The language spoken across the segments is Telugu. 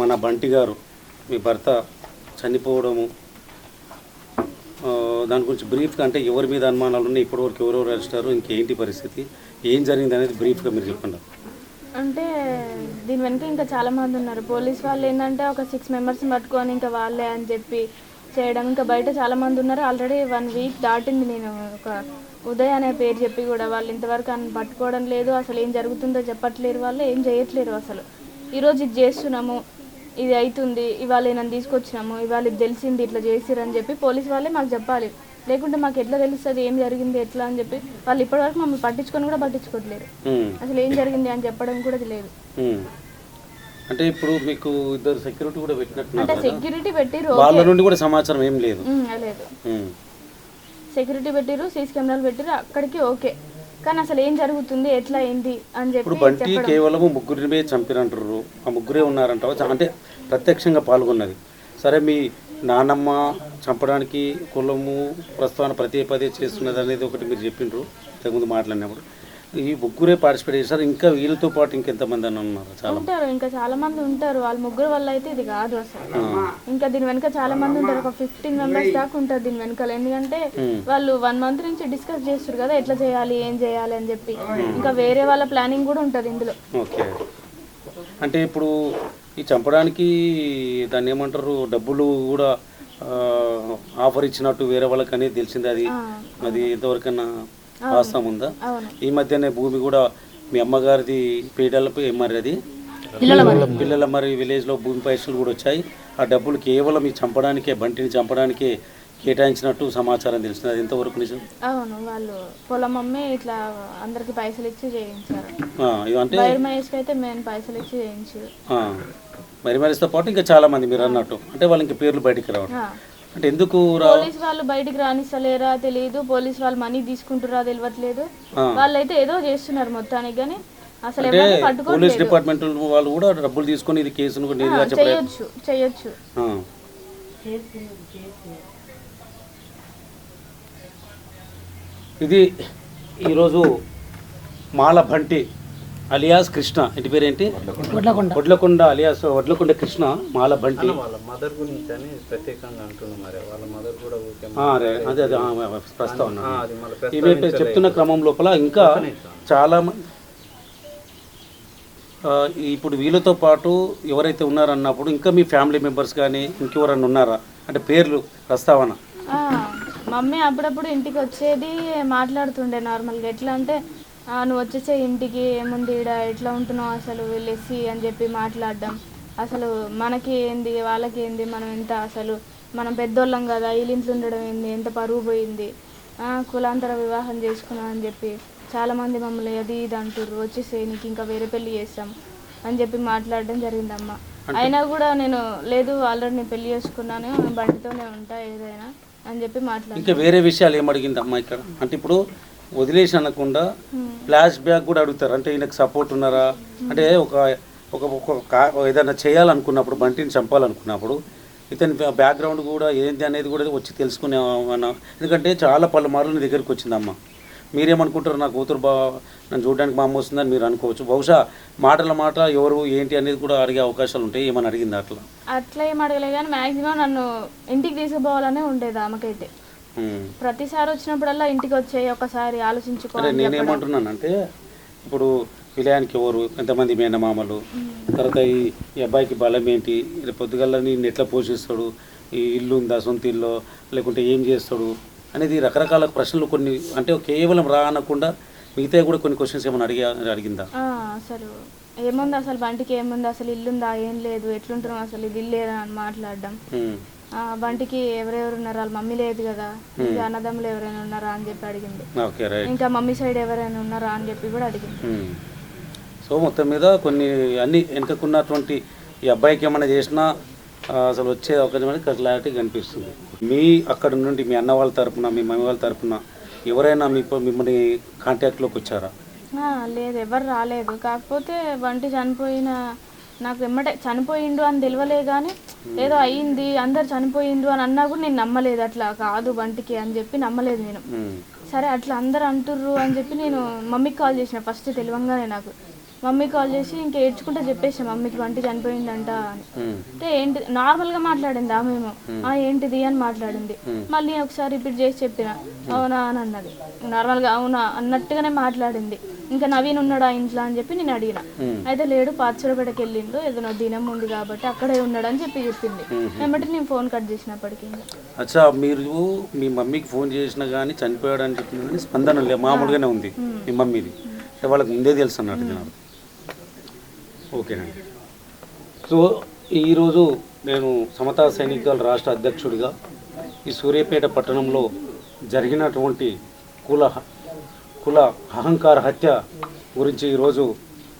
మన బంటి గారు మీ భర్త చనిపోవడము దాని గురించి బ్రీఫ్గా అంటే ఎవరి మీద అనుమానాలు ఉన్నాయి ఇప్పటివరకు ఎవరెవరు అరెస్టారు ఇంకేంటి పరిస్థితి ఏం జరిగింది అనేది బ్రీఫ్గా మీరు చెప్పండి. అంటే దీని వెనక ఇంకా చాలామంది ఉన్నారు. పోలీస్ వాళ్ళు ఏంటంటే ఒక సిక్స్ మెంబర్స్ పట్టుకొని ఇంకా వాళ్ళే అని చెప్పి చేయడం ఇంకా బయట చాలామంది ఉన్నారు. ఆల్రెడీ వన్ వీక్ దాటింది నేను ఒక ఉదయ్ అనే పేరు చెప్పి కూడా వాళ్ళు ఇంతవరకు అని పట్టుకోవడం లేదు అసలు ఏం జరుగుతుందో చెప్పట్లేరు వాళ్ళు ఏం చేయట్లేరు అసలు. ఈరోజు ఇది చేస్తున్నాము ఇది అవుతుంది ఇవాళ నన్ను తీసుకొచ్చినాము ఇవాళ ఇది తెలిసింది ఇట్లా చేసిరని చెప్పి పోలీస్ వాళ్ళే మాకు చెప్పాలి. లేకుంటే మాకు ఎట్లా తెలుస్తుంది ఏం జరిగింది ఎట్లా అని చెప్పి వాళ్ళు ఇప్పటివరకు మమ్మల్ని పట్టించుకొని కూడా పట్టించుకోవట్లేరు ఉమ్, అసలు ఏం జరిగింది అని చెప్పడం కూడా లేదు. అంటే ఇప్పుడు మీకు ఇద్దరు సెక్యూరిటీ కూడా కదా? సెక్యూరిటీ పెట్టిరు వాళ్ళ నుండి కూడా సమాచారం ఏం లేదు. లేదు. సెక్యూరిటీ పెట్టిరు సీసీ కెమెరాలు పెట్టిరు అక్కడికి ఓకే. కానీ అసలు ఏం జరుగుతుంది ఎట్లా ఏంది అని ఇప్పుడు చెప్పి బంటి కేవలం ముగ్గురినే చంపినంటారు ఆ ముగ్గురే ఉన్నారంటావా? చ- అంటే ప్రత్యక్షంగా పాల్గొన్నది. సరే మీ నానమ్మ చంపడానికి కులము ప్రస్తావన ప్రతి పదే చేస్తున్నది అనేది ఒకటి మీరు చెప్పిండ్రు. ఇంతకుముందు మాట్లాడినప్పుడు. ఈ ముగ్గురే పార్టిసిపేట్ చేశారు. ఇంకా వీళ్ళతో పాటు ఇంకెంతమంది అని ఉన్నారు? చాలా ఉంటారు ఇంకా చాలా మంది ఉంటారు. వాళ్ళ ముగ్గురు వల్ల అయితే ఇది కాదు అసలు. ఇంకా దీని వెనక చాలా మంది ఉంటారు. ఒక ఫిఫ్టీన్ మెంబర్స్ దాకా ఉంటారు దీని వెనకాల. ఎందుకంటే వాళ్ళు వన్ మంత్ నుంచి డిస్కస్ చేస్తారు కదా ఎట్లా చేయాలి ఏం చేయాలి అని చెప్పి. ఇంకా వేరే వాళ్ళ ప్లానింగ్ కూడా ఉంటుంది ఇందులో. ఓకే. అంటే ఇప్పుడు ఈ చంపడానికి దాన్ని ఏమంటారు? డబ్బులు కూడా ఆ, ఆఫర్ ఇచ్చినట్టు వేరే వాళ్ళకి అనేది తెలిసింది అది. అది ఎంతవరకన్నా వాస్తవం ఉందా? ఈ మధ్యనే భూమి కూడా మీ అమ్మగారిది పీడలపై మరి. అది పిల్లల మరి విలేజ్లో భూమి పైసలు కూడా వచ్చాయి. ఆ డబ్బులు కేవలం ఈ చంపడానికే బంటిని చంపడానికే కేటాయించినట్టు సమాచారం తెలిసింది అది ఎంతవరకు నిజం? అవును వాళ్ళు పొలం అమ్మి ఇట్లా అందరికి పైసలు ఇచ్చి చేయించారు. అంటే అయితే మేము పైసలు ఇచ్చి చేయించారు. మరి మరితో పాటు ఇంకా చాలా మంది మీరు అన్నట్టు. అంటే వాళ్ళ ఇంకా పేర్లు బయటికి రావడం. అంటే ఎందుకు పోలీస్ వాళ్ళు బయటికి రానిస్తలేరా తెలియదు పోలీస్ వాళ్ళు మనీ తీసుకుంటారా తెలియట్లేదు వాళ్ళైతే ఏదో చేస్తున్నారు మొత్తానికి కానీ అసలు పోలీస్ డిపార్ట్మెంట్ వాళ్ళు కూడా డబ్బులు తీసుకొని ఇది కేసును చేయొచ్చు చేయొచ్చు. ఇది ఈరోజు మాల భంటి అలియాస్ కృష్ణ ఇంటి పేరేంటి? వడ్లకొండ. అలియాస్ వడ్లకొండ కృష్ణ మాల వాళ్ళ మదర్ గురించి అని ప్రత్యేకంగా అంటున్నాం మరి. వాళ్ళ మదర్ కూడా ఊరికే ఆ, అదే అదే ప్రస్తావన చెప్తున్న క్రమం లోపల ఇంకా చాలా ఇప్పుడు వీళ్ళతో పాటు ఎవరైతే ఉన్నారన్నప్పుడు ఇంకా మీ ఫ్యామిలీ మెంబర్స్ కానీ ఇంకెవరన్నా ఉన్నారా? అంటే పేర్లు ప్రస్తావన. ఆ, మమ్మీ అప్పుడప్పుడు ఇంటికి వచ్చేది మాట్లాడుతుండే నార్మల్గా. ఎట్లా అంటే "ఆ, నువ్వు వచ్చేసే ఇంటికి ఏముంది ఈడ? ఎట్లా ఉంటున్నావు అసలు? వెళ్ళేసి అని చెప్పి మాట్లాడడం. అసలు మనకి ఏంది? వాళ్ళకి ఏంది? మనం ఎంత అసలు? మనం పెద్దోళ్ళం కదా ఇంట్లో ఉండడం ఏంది? ఎంత పరువు పోయింది? ఆ, కులాంతర వివాహం చేసుకున్నాం అని చెప్పి చాలామంది మమ్మల్ని అది ఇది అంటుర్రు. వచ్చేసే నీకు ఇంకా వేరే పెళ్ళి చేస్తాం అని చెప్పి మాట్లాడడం జరిగిందమ్మ. అయినా కూడా నేను లేదు ఆల్రెడీ నేను పెళ్ళి చేసుకున్నాను బండితోనే ఉంటా ఏదైనా అని చెప్పి మాట్లాడాను ఇంకా వేరే విషయాలు ఏం అడిగింది అమ్మ ఇక్కడ? అంటే ఇప్పుడు వదిలేసి అనకుండా ఫ్లాష్ బ్యాక్ కూడా అడుగుతారు. అంటే ఈయనకు సపోర్ట్ ఉన్నారా? అంటే ఒక ఒక ఏదైనా చేయాలనుకున్నప్పుడు బంటిని చంపాలనుకున్నప్పుడు ఇతని బ్యాక్గ్రౌండ్ కూడా ఏంటి అనేది కూడా వచ్చి తెలుసుకునే ఎందుకంటే చాలా పలుమార్లు నీ దగ్గరికి వచ్చిందమ్మ. మీరేమనుకుంటారు? నా కూతురు బా నన్ను చూడడానికి మా అమ్మ వస్తుందని మీరు అనుకోవచ్చు. బహుశా మాటల మాట ఎవరు ఏంటి అనేది కూడా అడిగే అవకాశాలు ఉంటాయి ఏమని అడిగింది అట్లా? అట్లా ఏం అడగలే కానీ మాక్సిమం నన్ను ఇంటికి తీసుకుపోవాలనే ఉండేది ఆమెకైతే. ప్రతిసారి వచ్చినప్పుడల్లా ఇంటికి వచ్చేయి ఒకసారి ఆలోచించుకో అంటే నేనేమంటున్నానంటే ఇప్పుడు విలయానికి ఎవరు ఎంతమంది మేనమామలు తర్వాత ఈ అబ్బాయికి బలం ఏంటి పొద్దుగల్లా నేను ఎట్లా పోషిస్తాడు ఈ ఇల్లు ఉందా సొంత ఇల్లు లేకుంటే ఏం చేస్తాడు అనేది రకరకాల ప్రశ్నలు కొన్ని అంటే కేవలం రా అనకుండా మిగతా కూడా కొన్ని క్వశ్చన్స్ ఏమైనా అడిగా అడిగిందా? అసలు ఏముంది అసలు బంటికి ఏముంది అసలు ఇల్లుందా ఏం లేదు ఎట్లుంటున్నాం అసలు ఇది అని మాట్లాడడం. బంటికి ఎవరెవరు ఉన్నారు? వాళ్ళ మమ్మీ లేదు కదా. ఇంకా అన్నదమ్ములు ఎవరైనా ఉన్నారా అని చెప్పి అడిగింది. ఇంకా మమ్మీ సైడ్ ఎవరైనా ఉన్నారా అని చెప్పి కూడా అడిగింది. సో మొత్తం మీద కొన్ని అన్ని వెనుకకున్నటువంటి ఈ అబ్బాయికి ఏమైనా చేసినా అసలు వచ్చే అవకాశం అనేది క్లారిటీ కనిపిస్తుంది. మీ అక్కడ నుండి మీ అన్న వాళ్ళ తరపున మీ మమ్మీ వాళ్ళ తరపున ఎవరైనా మీ మిమ్మల్ని కాంటాక్ట్లోకి వచ్చారా? లేదు ఎవరు రాలేదు. కాకపోతే బంటి చనిపోయిన నాకు ఎమ్మటే చనిపోయిండు అని తెలియలే కానీ ఏదో అయ్యింది అందరు చనిపోయిండ్రు అని అన్నా కూడా నేను నమ్మలేదు. అట్లా కాదు బంటికి అని చెప్పి నమ్మలేదు నేను. సరే అట్లా అందరు అంటుర్రు అని చెప్పి నేను మమ్మీకి కాల్ చేసిన ఫస్ట్ తెలియంగానే నాకు. మమ్మీ కాల్ చేసి ఇంకా ఏడ్చుకుంటే చెప్పేసాం మమ్మీకి వంటి చనిపోయిందంట అని. అంటే ఏంటి నార్మల్గా మాట్లాడింది ఆమెమో? ఆ ఏంటిది అని మాట్లాడింది. మళ్ళీ ఒకసారి రిపీట్ చేసి చెప్పిన అవునా అని అన్నది. నార్మల్గా అవునా అన్నట్టుగానే మాట్లాడింది. ఇంకా నవీన్ ఉన్నాడా ఇంట్లో అని చెప్పి నేను అడిగిన. అయితే లేడు పాత్సరపేటకి వెళ్ళిండు ఏదైనా దినం ఉంది కాబట్టి అక్కడే ఉన్నాడు అని చెప్పి చెప్పింది. ఏమంటే నేను ఫోన్ కట్ చేసినప్పటికీ. అచ్చా మీరు మీ మమ్మీకి ఫోన్ చేసినా కానీ చనిపోయాడు అని చెప్పింది స్పందన లే మామూలుగానే ఉంది మీ మమ్మీది. వాళ్ళకి ముందే తెలుసు అన్నట్టు జనాలు. ఓకేనండి. సో ఈరోజు నేను సమతా సైనిక్ దళ రాష్ట్ర అధ్యక్షుడిగా ఈ సూర్యాపేట పట్టణంలో జరిగినటువంటి కుల కుల అహంకార హత్య గురించి ఈరోజు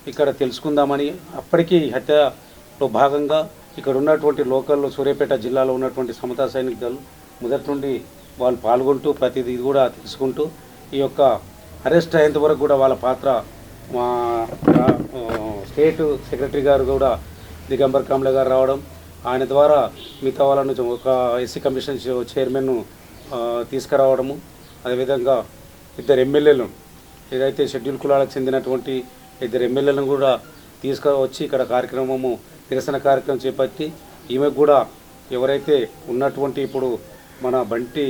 ఇక్కడ తెలుసుకుందామని అప్పటికీ ఈ హత్యలో భాగంగా ఇక్కడ ఉన్నటువంటి లోకల్లో సూర్యాపేట జిల్లాలో ఉన్నటువంటి సమతా సైనిక దళం మొదటి నుండి వాళ్ళు పాల్గొంటూ ప్రతిదీ కూడా తెలుసుకుంటూ ఈ యొక్క అరెస్ట్ అయ్యేంత వరకు కూడా వాళ్ళ పాత్ర మా స్టేట్ సెక్రటరీ గారు కూడా దిగంబర్ కామ్లే గారు రావడం ఆయన ద్వారా మిగతా వాళ్ళ నుంచి ఒక ఎస్సీ కమిషన్ చైర్మన్ను తీసుకురావడము అదేవిధంగా ఇద్దరు ఎమ్మెల్యేలు ఏదైతే షెడ్యూల్ కులాలకు చెందినటువంటి ఇద్దరు ఎమ్మెల్యేలను కూడా తీసుకువచ్చి ఇక్కడ కార్యక్రమము నిరసన కార్యక్రమం చేపట్టి ఈమె కూడా ఎవరైతే ఉన్నటువంటి ఇప్పుడు మన బంటి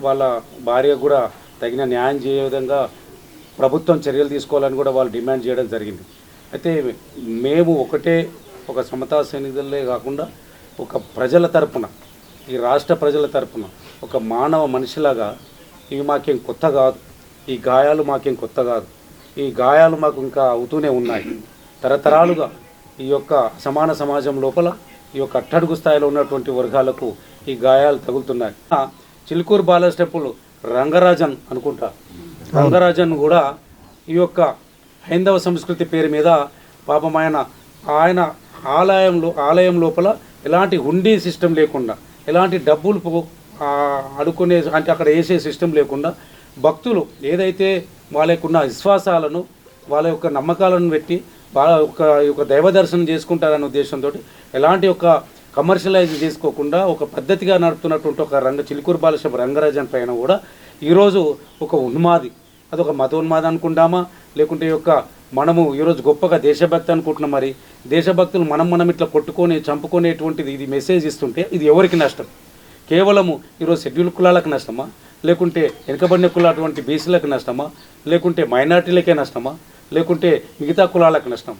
వాళ్ళ భార్య కూడా తగిన న్యాయం చేయ విధంగా ప్రభుత్వం చర్యలు తీసుకోవాలని కూడా వాళ్ళు డిమాండ్ చేయడం జరిగింది. అయితే మేము ఒకటే ఒక సమతా సైనికులే కాకుండా ఒక ప్రజల తరపున ఈ రాష్ట్ర ప్రజల తరపున ఒక మానవ మనిషిలాగా ఇవి మాకేం కొత్త కాదు. ఈ గాయాలు మాకేం కొత్త కాదు. ఈ గాయాలు మాకు ఇంకా అవుతూనే ఉన్నాయి. తరతరాలుగా ఈ యొక్క సమాన సమాజం లోపల ఈ యొక్క అట్టడుగు స్థాయిలో ఉన్నటువంటి వర్గాలకు ఈ గాయాలు తగులుతున్నాయి. చిలుకూరు బాలస్టెప్పులు రంగరాజన్ అనుకుంటా రంగరాజన్ కూడా ఈ యొక్క హైందవ సంస్కృతి పేరు మీద పాపం ఆయన ఆయన ఆలయంలో ఆలయం లోపల ఎలాంటి హుండీ సిస్టమ్ లేకుండా ఎలాంటి డబ్బులు పో- అడుకునే అంటే అక్కడ వేసే సిస్టమ్ లేకుండా భక్తులు ఏదైతే వాళ్ళ యొక్క విశ్వాసాలను వాళ్ళ యొక్క నమ్మకాలను పెట్టి వాళ్ళ యొక్క యొక్క దైవ దర్శనం చేసుకుంటారనే ఉద్దేశంతో ఎలాంటి ఒక కమర్షియలైజ్ చేసుకోకుండా ఒక పద్ధతిగా నడుపుతున్నటువంటి ఒక రంగ చిలుకూరు బాలశం రంగరాజన్ పైన కూడా ఈరోజు ఒక ఉన్మాది. అదొక మతోన్మాది అనుకుంటామా? లేకుంటే ఈ యొక్క మనము ఈరోజు గొప్పగా దేశభక్తి అనుకుంటున్నాం మరి. దేశభక్తులు మనం మనం ఇట్లా కొట్టుకొని చంపుకునేటువంటిది ఇది మెసేజ్ ఇస్తుంటే ఇది ఎవరికి నష్టం? కేవలము ఈరోజు షెడ్యూల్ కులాలకు నష్టమా? లేకుంటే వెనుకబడిన కులాటువంటి బీసీలకు నష్టమా? లేకుంటే మైనార్టీలకే నష్టమా? లేకుంటే మిగతా కులాలకు నష్టం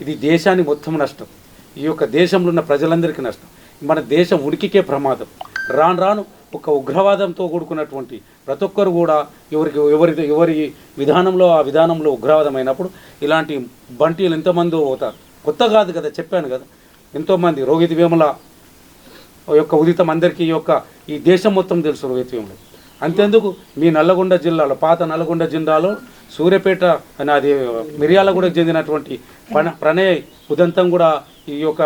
ఇది దేశానికి మొత్తం నష్టం. ఈ యొక్క దేశంలో ఉన్న ప్రజలందరికీ నష్టం. మన దేశం ఉనికికే ప్రమాదం. రాను రాను ఒక ఉగ్రవాదంతో కూడుకున్నటువంటి ప్రతి ఒక్కరు కూడా ఎవరికి ఎవరి ఎవరి విధానంలో ఆ విధానంలో ఉగ్రవాదం అయినప్పుడు ఇలాంటి బంటీలు ఎంతమంది పోతారు కొత్త కాదు కదా చెప్పాను కదా. ఎంతోమంది రోహిత్ వేముల యొక్క ఉదితం అందరికీ ఈ యొక్క ఈ దేశం మొత్తం తెలుసు రోహిత్ అంతేందుకు మీ నల్లగొండ జిల్లాలో పాత నల్లగొండ జిల్లాలో సూర్యపేట అని అది మిర్యాలగూడకు చెందినటువంటి ప్ర ప్రణయ్ ఉదంతం కూడా ఈ యొక్క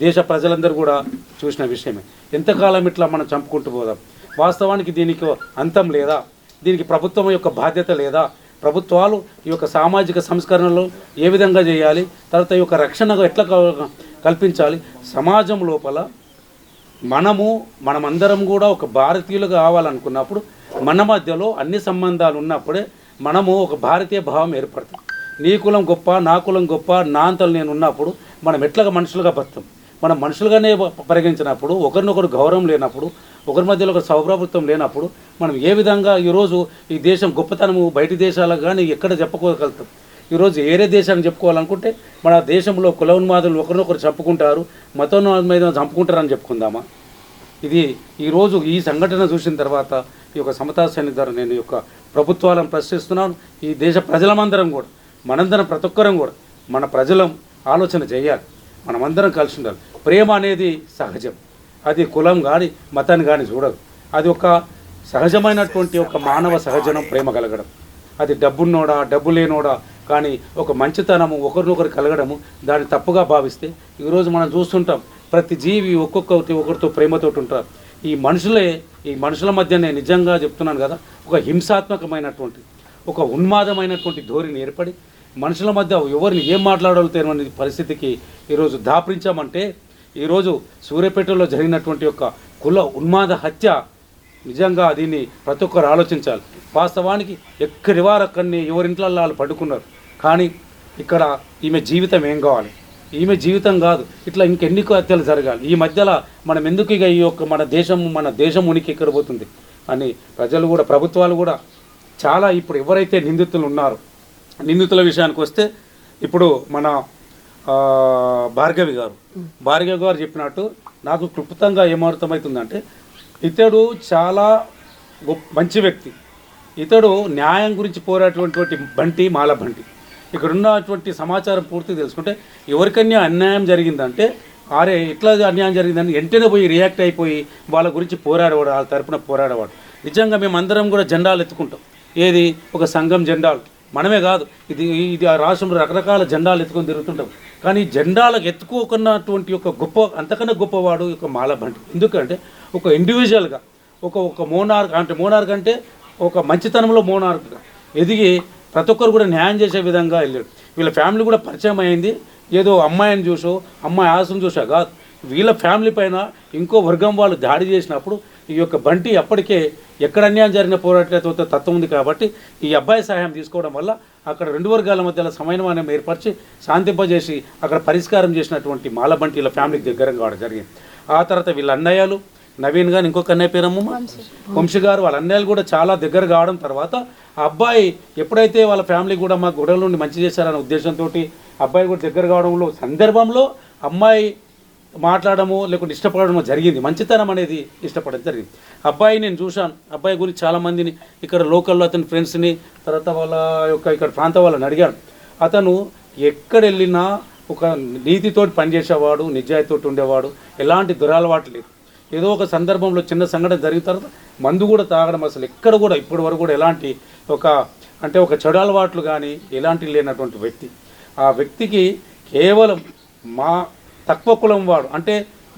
దేశ ప్రజలందరూ కూడా చూసిన విషయమే. ఎంతకాలం ఇట్లా మనం చంపుకుంటూ పోదాం? వాస్తవానికి దీనికి అంతం లేదా? దీనికి ప్రభుత్వం యొక్క బాధ్యత లేదా? ప్రభుత్వాలు ఈ యొక్క సామాజిక సంస్కరణలు ఏ విధంగా చేయాలి? తర్వాత ఈ యొక్క రక్షణ ఎట్లా కల్పించాలి? సమాజం లోపల మనము మనమందరం కూడా ఒక భారతీయులు కావాలనుకున్నప్పుడు మన మధ్యలో అన్ని సంబంధాలు ఉన్నప్పుడే మనము ఒక భారతీయ భావం ఏర్పడతాం నీ కులం గొప్ప నా కులం గొప్ప నా అంతలు నేను ఉన్నప్పుడు మనం ఎట్లాగా మనుషులుగా బతాం మనం మనుషులుగానే పరిగణించినప్పుడు ఒకరినొకరు గౌరవం లేనప్పుడు ఒకరి మధ్యలో ఒక సౌప్రభుత్వం లేనప్పుడు మనం ఏ విధంగా ఈరోజు ఈ దేశం గొప్పతనము బయటి దేశాలకు కానీ ఎక్కడ చెప్పుకోగలుగుతాం ఈరోజు ఏరే దేశాన్ని చెప్పుకోవాలనుకుంటే మన దేశంలో కులోన్మాదులు ఒకరినొకరు చంపుకుంటారు మతోన్మాదం చంపుకుంటారని చెప్పుకుందామా? ఇది ఈరోజు ఈ సంఘటన చూసిన తర్వాత ఈ యొక్క సమతా సైనిక ద్వారా నేను యొక్క ప్రభుత్వాలను ప్రశ్నిస్తున్నాను. ఈ దేశ ప్రజలమందరం కూడా మనందరం ప్రతి ఒక్కరం కూడా మన ప్రజలం ఆలోచన చేయాలి. మనమందరం కలిసి ఉండాలి. ప్రేమ అనేది సహజం. అది కులం కానీ మతాన్ని కానీ చూడదు. అది ఒక సహజమైనటువంటి ఒక మానవ సహజనం ప్రేమ కలగడం. అది డబ్బున్నోడా డబ్బు లేనోడా కానీ ఒక మంచితనము ఒకరినొకరు కలగడము దాన్ని తప్పుగా భావిస్తే ఈరోజు మనం చూస్తుంటాం ప్రతి జీవి ఒక్కొక్కటి ఒకరితో ప్రేమతోటి ఉంటారు. ఈ మనుషులే ఈ మనుషుల మధ్యనే నిజంగా చెప్తున్నాను కదా ఒక హింసాత్మకమైనటువంటి ఒక ఉన్మాదమైనటువంటి ధోరణి ఏర్పడి మనుషుల మధ్య ఎవరిని ఏం మాట్లాడాలో తెలియని పరిస్థితికి ఈరోజు దాపరించామంటే ఈరోజు సూర్యాపేటలో జరిగినటువంటి యొక్క కుల ఉన్మాద హత్య నిజంగా దీన్ని ప్రతి ఒక్కరు ఆలోచించాలి. వాస్తవానికి ఎక్కడి వారు అక్కడిని ఎవరింట్లో వాళ్ళు పడుకున్నారు. కానీ ఇక్కడ ఈమె జీవితం ఏం కావాలి? ఈమె జీవితం కాదు. ఇట్లా ఇంకెన్ని హత్యలు జరగాలి? ఈ మధ్యలో మనం ఎందుకు ఇక ఈ యొక్క మన దేశం మన దేశం ఉనికి ఎక్కడ పోతుంది? అని ప్రజలు కూడా ప్రభుత్వాలు కూడా చాలా ఇప్పుడు ఎవరైతే నిందితులు ఉన్నారో నిందితుల విషయానికి వస్తే ఇప్పుడు మన భార్గవి గారు. భార్గవి గారు చెప్పినట్టు నాకు క్లుప్తంగా ఏమర్థమవుతుందంటే ఇతడు చాలా గొప్ప మంచి వ్యక్తి. ఇతడు న్యాయం గురించి పోరాటటువంటి బంటి మాల బంటి. ఇక్కడ ఉన్నటువంటి సమాచారం పూర్తి తెలుసుకుంటే ఎవరికన్నా అన్యాయం జరిగిందంటే ఆరే ఇట్లా అన్యాయం జరిగిందని వెంటనే పోయి రియాక్ట్ అయిపోయి వాళ్ళ గురించి పోరాడేవాడు వాళ్ళ తరపున పోరాడేవాడు. నిజంగా మేమందరం కూడా జెండాలు ఎత్తుకుంటాం. ఏది? ఒక సంఘం జెండాలు. మనమే కాదు. ఇది ఇది ఆ రాష్ట్రంలో రకరకాల జెండాలు ఎత్తుకొని తిరుగుతుంటాం. కానీ జెండాలకు జెండాలకు ఎత్తుకోకున్నటువంటి ఒక గొప్ప అంతకన్నా గొప్పవాడు ఒక మాల బంటి. ఎందుకంటే ఒక ఇండివిజువల్గా ఒక ఒక మోనార్క్ అంటే మోనార్క్ అంటే ఒక మంచితనంలో మోనార్క్గా ఎదిగి ప్రతి ఒక్కరు కూడా న్యాయం చేసే విధంగా వెళ్ళాడు. వీళ్ళ ఫ్యామిలీ కూడా పరిచయం అయింది. ఏదో అమ్మాయిని చూసో అమ్మాయి ఆశను చూసా కాదు. వీళ్ళ ఫ్యామిలీ పైన ఇంకో వర్గం వాళ్ళు దాడి చేసినప్పుడు ఈ యొక్క బంటి అప్పటికే ఎక్కడ అన్యాయం జరిగిన పోరాటంతో తత్వం ఉంది కాబట్టి ఈ అబ్బాయి సహాయం తీసుకోవడం వల్ల అక్కడ రెండు వర్గాల మధ్యలో సమన్వయం ఏర్పరిచి శాంతింపజేసి అక్కడ పరిష్కారం చేసినటువంటి మాల బంటి వీళ్ళ ఫ్యామిలీకి దగ్గర కావడం జరిగింది. ఆ తర్వాత వీళ్ళ అన్నయ్యలు నవీన్ గారు ఇంకొక అన్నయ్య పేరమ్మ వంశీ గారు వాళ్ళ అన్నయ్యలు కూడా చాలా దగ్గర కావడం తర్వాత ఆ అబ్బాయి ఎప్పుడైతే వాళ్ళ ఫ్యామిలీ కూడా మా గొడవల నుండి మంచి చేశారనే ఉద్దేశంతో అబ్బాయి కూడా దగ్గర కావడంలో సందర్భంలో అమ్మాయి మాట్లాడము లేకుంటే ఇష్టపడడము జరిగింది. మంచితనం అనేది ఇష్టపడడం జరిగింది. అబ్బాయి నేను చూశాను. అబ్బాయి గురించి చాలామందిని ఇక్కడ లోకల్లో అతని ఫ్రెండ్స్ని తర్వాత వాళ్ళ యొక్క ఇక్కడ ప్రాంతం వాళ్ళని అడిగాను. అతను ఎక్కడ వెళ్ళినా ఒక నీతితోటి పనిచేసేవాడు నిజాయితోటి ఉండేవాడు. ఎలాంటి దురలవాటు లేదు. ఏదో ఒక సందర్భంలో చిన్న సంఘటన జరిగిన తర్వాత మందు కూడా తాగడం అసలు ఎక్కడ కూడా ఇప్పటి వరకు కూడా ఎలాంటి ఒక అంటే ఒక చెడు అలవాట్లు కానీ ఎలాంటి లేనటువంటి వ్యక్తి. ఆ వ్యక్తికి కేవలం మా తక్కువ కులం వాడు. అంటే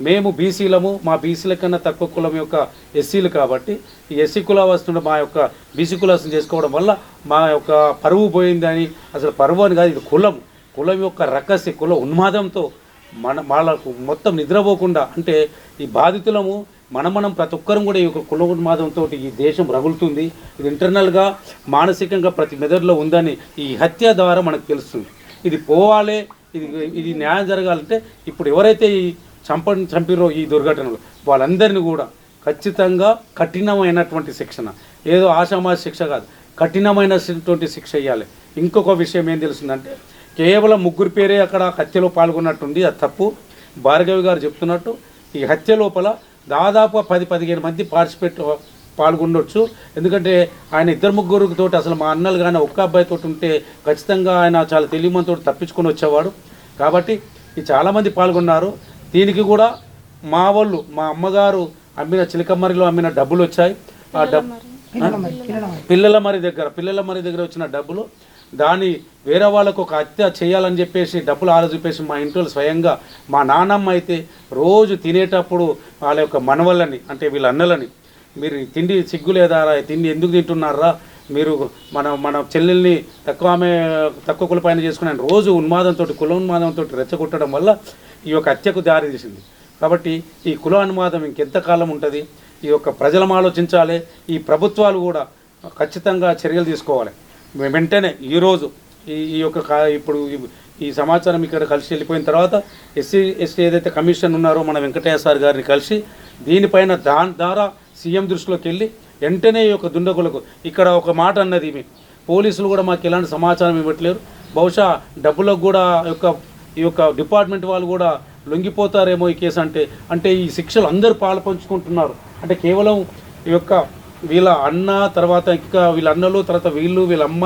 మేము బీసీలము మా బీసీల కన్నా తక్కువ కులం యొక్క ఎస్సీలు కాబట్టి ఈ ఎస్సీ కులవస్తున్న మా యొక్క బీసీ కులాసం చేసుకోవడం వల్ల మా యొక్క పరువు పోయిందని అసలు పరువు అని కాదు ఇది కులం. కులం యొక్క రకసి కుల ఉన్మాదంతో మన వాళ్ళకు మొత్తం నిద్రపోకుండా అంటే ఈ బాధితులము మనం మనం ప్రతి ఒక్కరం కూడా ఈ యొక్క కుల ఉన్మాదంతో ఈ దేశం రగులుతుంది. ఇది ఇంటర్నల్గా మానసికంగా ప్రతి మెదడులో ఉందని ఈ హత్య ద్వారా మనకు తెలుస్తుంది. ఇది పోవాలి ఇది ఇది న్యాయం జరగాలంటే ఇప్పుడు ఎవరైతే ఈ చంప చంపిరో ఈ దుర్ఘటనలు వాళ్ళందరినీ కూడా ఖచ్చితంగా కఠినమైనటువంటి శిక్షణ. ఏదో ఆషామాషి శిక్ష కాదు కఠినమైనటువంటి శిక్ష ఇవ్వాలి ఇంకొక విషయం ఏం తెలిసిందంటే కేవలం ముగ్గురు పేరే అక్కడ హత్యలో పాల్గొన్నట్టుంది అది తప్పు. భార్గవి గారు చెప్తున్నట్టు ఈ హత్య లోపల దాదాపు పది పదిహేను మంది పార్టిసిపేట్ పాల్గొనొచ్చు ఎందుకంటే ఆయన ఇద్దరు ముగ్గురుతో అసలు మా అన్నలు కానీ ఒక్క అబ్బాయితో ఉంటే ఖచ్చితంగా ఆయన చాలా తెలియమంతో తప్పించుకొని వచ్చేవాడు. కాబట్టి ఈ చాలామంది పాల్గొన్నారు దీనికి కూడా మా వాళ్ళు మా అమ్మగారు అమ్మిన చిలకమ్మరిలో అమ్మిన డబ్బులు వచ్చాయి ఆ డబ్బు పిల్లల మరి దగ్గర పిల్లల మరి దగ్గర వచ్చిన డబ్బులు దాన్ని వేరే వాళ్ళకు ఒక హత్య చేయాలని చెప్పేసి డబ్బులు ఆలో మా ఇంట్లో స్వయంగా మా నాన్నమ్మ అయితే రోజు తినేటప్పుడు వాళ్ళ యొక్క మనవళ్ళని అంటే వీళ్ళ అన్నలని మీరు తిండి సిగ్గు లేదా రా? తిండి ఎందుకు తింటున్నారా మీరు మన మన చెల్లెల్ని తక్కువ ఆమె తక్కువ కుల పైన చేసుకుని ఆయన రోజు ఉన్మాదంతో కుల ఉన్మాదంతో రెచ్చగొట్టడం వల్ల ఈ యొక్క హత్యకు దారి తీసింది. కాబట్టి ఈ కుల అనుమాదం ఇంకెంతకాలం ఉంటుంది? ఈ యొక్క ప్రజలం ఆలోచించాలి. ఈ ప్రభుత్వాలు కూడా ఖచ్చితంగా చర్యలు తీసుకోవాలి. వెంటనే ఈరోజు ఈ ఈ యొక్క కా- ఇప్పుడు ఈ- సమాచారం ఇక్కడ కలిసి వెళ్ళిపోయిన తర్వాత ఎస్సీ ఎస్టీ ఏదైతే కమిషన్ ఉన్నారో మన వెంకటేశ్వర సార్ గారిని కలిసి దీనిపైన దాని ద్వారా సీఎం దృష్టిలోకి వెళ్ళి వెంటనే ఈ యొక్క దుండగులకు ఇక్కడ ఒక మాట అన్నది పోలీసులు కూడా మాకు ఎలాంటి సమాచారం ఇవ్వట్లేరు. బహుశా డబ్బులకు కూడా యొక్క ఈ యొక్క డిపార్ట్మెంట్ వాళ్ళు కూడా లొంగిపోతారేమో ఈ కేసు అంటే అంటే ఈ శిక్షలు అందరూ పాల్పంచుకుంటున్నారు అంటే కేవలం ఈ యొక్క వీళ్ళ అన్న తర్వాత ఇంకా వీళ్ళ అన్నలు తర్వాత వీళ్ళు వీళ్ళ అమ్మ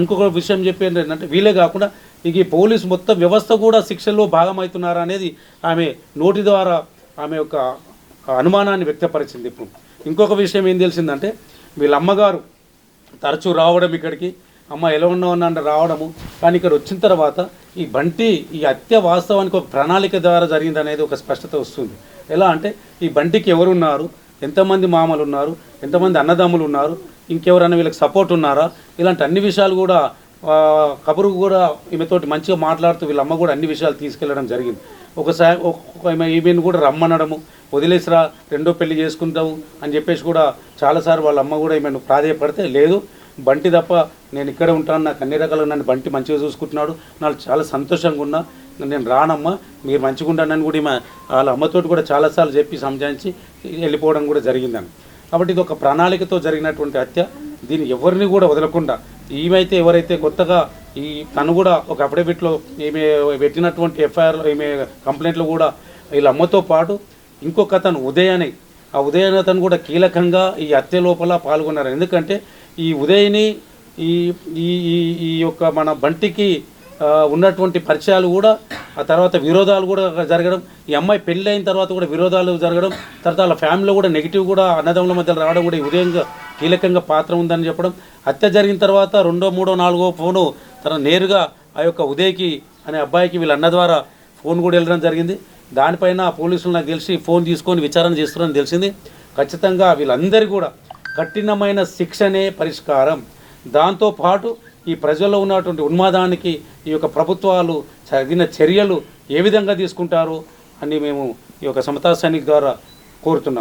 ఇంకొక విషయం చెప్పేది ఏంటంటే వీళ్ళే కాకుండా ఇక ఈ పోలీస్ మొత్తం వ్యవస్థ కూడా శిక్షల్లో భాగమవుతున్నారా అనేది ఆమె నోటి ద్వారా ఆమె యొక్క అనుమానాన్ని వ్యక్తపరిచింది ఇప్పుడు. ఇంకొక విషయం ఏం తెలిసిందంటే వీళ్ళ అమ్మగారు తరచూ రావడం ఇక్కడికి. అమ్మ ఎలా ఉన్నావు అన్న రావడము. కానీ ఇక్కడ వచ్చిన తర్వాత ఈ బంటి ఈ హత్య వాస్తవానికి ఒక ప్రణాళిక ద్వారా జరిగింది అనేది ఒక స్పష్టత వస్తుంది. ఎలా అంటే ఈ బంటికి ఎవరు ఉన్నారు ఎంతమంది మామలు ఉన్నారు? ఎంతమంది అన్నదమ్ములు ఉన్నారు? ఇంకెవరైనా వీళ్ళకి సపోర్ట్ ఉన్నారా? ఇలాంటి అన్ని విషయాలు కూడా కబురు కూడా ఈమెతోటి మంచిగా మాట్లాడుతూ వీళ్ళ అమ్మ కూడా అన్ని విషయాలు తీసుకెళ్ళడం జరిగింది. ఒకసారి ఒక ఈమెను కూడా రమ్మనడము వదిలేసిరా రెండో పెళ్ళి చేసుకుంటావు అని చెప్పేసి కూడా చాలాసార్లు వాళ్ళ అమ్మ కూడా ఈమెను ప్రాధాయపడితే లేదు బంటి తప్ప నేను ఇక్కడే ఉంటాను నాకు అన్ని రకాలుగా నన్ను బంటి మంచిగా చూసుకుంటున్నాడు నాకు చాలా సంతోషంగా ఉన్నా నేను రానమ్మా మీరు మంచిగా ఉండాలని కూడా ఈమె వాళ్ళ అమ్మతోటి కూడా చాలాసార్లు చెప్పి సంజాయించి వెళ్ళిపోవడం కూడా జరిగిందని. కాబట్టి ఇది ఒక ప్రణాళికతో జరిగినటువంటి హత్య దీన్ని ఎవరిని కూడా వదలకుండా ఈమెయితే ఎవరైతే కొత్తగా ఈ తను కూడా ఒక అఫిడవిట్లో ఈమె పెట్టినటువంటి ఎఫ్ఐఆర్ ఈమె కంప్లైంట్లో కూడా వీళ్ళ అమ్మతో పాటు ఇంకొక అతను ఉదయ్ ఆ ఉదయ్ అతను కూడా కీలకంగా ఈ హత్య లోపల పాల్గొన్నారు. ఎందుకంటే ఈ ఉదయని ఈ ఈ ఈ- ఈ యొక్క మన బంటికి ఉన్నటువంటి పరిచయాలు కూడా ఆ తర్వాత విరోధాలు కూడా జరగడం ఈ అమ్మాయి పెళ్ళి అయిన తర్వాత కూడా విరోధాలు జరగడం తర్వాత వాళ్ళ ఫ్యామిలీలో కూడా నెగిటివ్ కూడా అన్నదమ్ముల మధ్యలో రావడం కూడా ఈ ఉదయంగా కీలకంగా పాత్ర ఉందని చెప్పడం హత్య జరిగిన తర్వాత రెండో మూడో నాలుగో ఫోను తన నేరుగా ఆ యొక్క ఉదయ్కి అనే అబ్బాయికి వీళ్ళ అన్న ద్వారా ఫోన్ కూడా వెళ్ళడం జరిగింది. దానిపైన పోలీసులు నాకు తెలిసి ఫోన్ తీసుకొని విచారణ చేస్తున్నారని తెలిసింది. ఖచ్చితంగా వీళ్ళందరూ కూడా కఠినమైన శిక్షనే పరిష్కారం. దాంతోపాటు ఈ ప్రజల్లో ఉన్నటువంటి ఉన్మాదానికి ఈ యొక్క ప్రభుత్వాలు తగిన చర్యలు ఏ విధంగా తీసుకుంటారు అని మేము ఈ యొక్క సమతా సైనిక్ ద్వారా కోరుతున్నాం.